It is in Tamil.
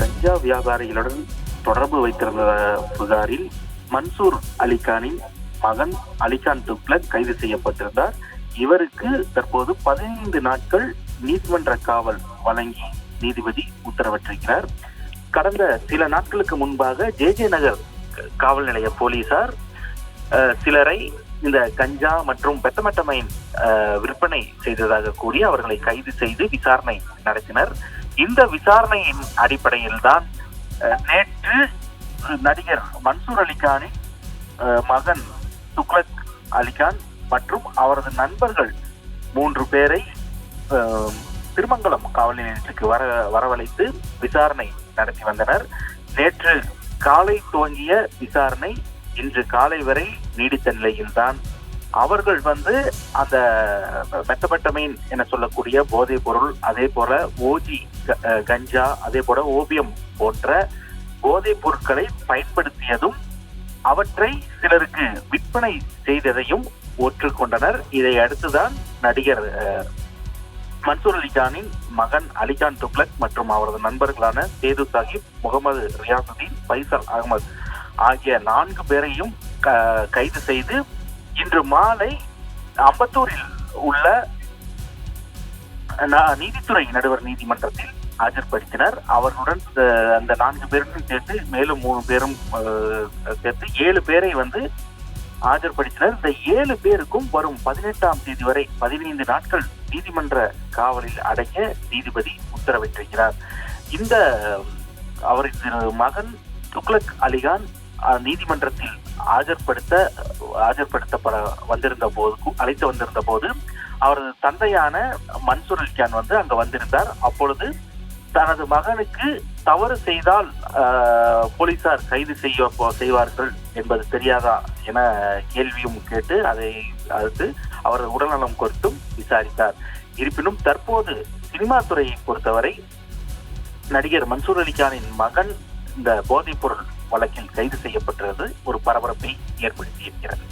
கஞ்சா வியாபாரிகளுடன் தொடர்பு வைத்திருந்த புகாரில் மன்சூர் அலிகானின் மகன் அலிகான் துக்ளக் கைது செய்யப்பட்டிருந்தார். இவருக்கு தற்போது பதினைந்து நாட்கள் நீதிமன்ற காவல் வழங்கி நீதிபதி உத்தரவிட்டிருக்கிறார். கடந்த சில நாட்களுக்கு முன்பாக ஜே ஜே நகர் காவல் நிலைய போலீசார் சிலரை இந்த கஞ்சா மற்றும் பெத்தமெட்டமைன் விற்பனை செய்ததாக கூறி அவர்களை கைது செய்து விசாரணை நடத்தினர். இந்த விசாரணையின் அடிப்படையில் தான் நேற்று நடிகர் மன்சூர் அலிகானின் மகன் துக்லக் அலிகான் மற்றும் அவரது நண்பர்கள் மூன்று பேரை திருமங்கலம் காவல் நிலையத்துக்கு வர வரவழைத்து விசாரணை நடத்தி வந்தனர். நேற்று காலை துவங்கிய விசாரணை இன்று காலை வரை நீடித்த நிலையில்தான். அவர்கள் வந்து அந்த மெத்தபட்டமைன் என சொல்லக்கூடிய போதைப் பொருள் அதே போல ஓஜி கஞ்சா அதே போல ஓபியம் போன்ற போதைப் பொருட்களை பயன்படுத்தியதும் அவற்றை சிலருக்கு விற்பனை செய்ததையும் ஒற்றுக்கொண்டனர். இதை அடுத்துதான் நடிகர் மன்சூர் அலிகானின் மகன் அலிகான் துக்லக் மற்றும் அவரது நண்பர்களான சேது சாஹிப் முகமது ரியாசுதீன் பைசல் அகமது ஆகிய நான்கு பேரையும் க- கைது செய்து இன்று மாலை அம்பத்தூரில் உள்ள நீதித்துறை நடுவர் நீதிமன்றத்தில் ஆஜர்படுத்தினர் அவர்களுடன் அந்த நான்கு பேருடன் சேர்த்து மேலும் மூணு பேரும் சேர்த்து ஏழு பேரை வந்து ஆஜர்படுத்தினர் இந்த ஏழு பேருக்கும் வரும் பதினெட்டாம் தேதி வரை பதினைந்து நாட்கள் நீதிமன்ற காவலில் அடைய நீதிபதி உத்தரவிட்டிருக்கிறார். இந்த அவரது மகன் துக்லக் அலிகான் நீதிமன்றத்தில் ஆஜர்படுத்த ஆஜர்படுத்தப்பட வந்திருந்த போது அழைத்து வந்திருந்த போது அவரது தந்தையான மன்சூர் அலிகான் வந்து அங்க வந்திருந்தார். அப்பொழுது தனது மகனுக்கு தவறு செய்தால் போலீசார் கைது செய்ய செய்வார்கள் என்பது தெரியாதா என கேள்வியும் கேட்டு அதை அடுத்து அவரது உடல்நலம் குறித்தும் விசாரித்தார். இருப்பினும் தற்போது சினிமா துறையை பொறுத்தவரை நடிகர் மன்சூர் அலிகானின் மகன் இந்த போதைப்பொருள் வழக்கில் கைது செய்யப்பட்டிருந்தது ஒரு பரபரப்பை ஏற்படுத்தியிருக்கிறது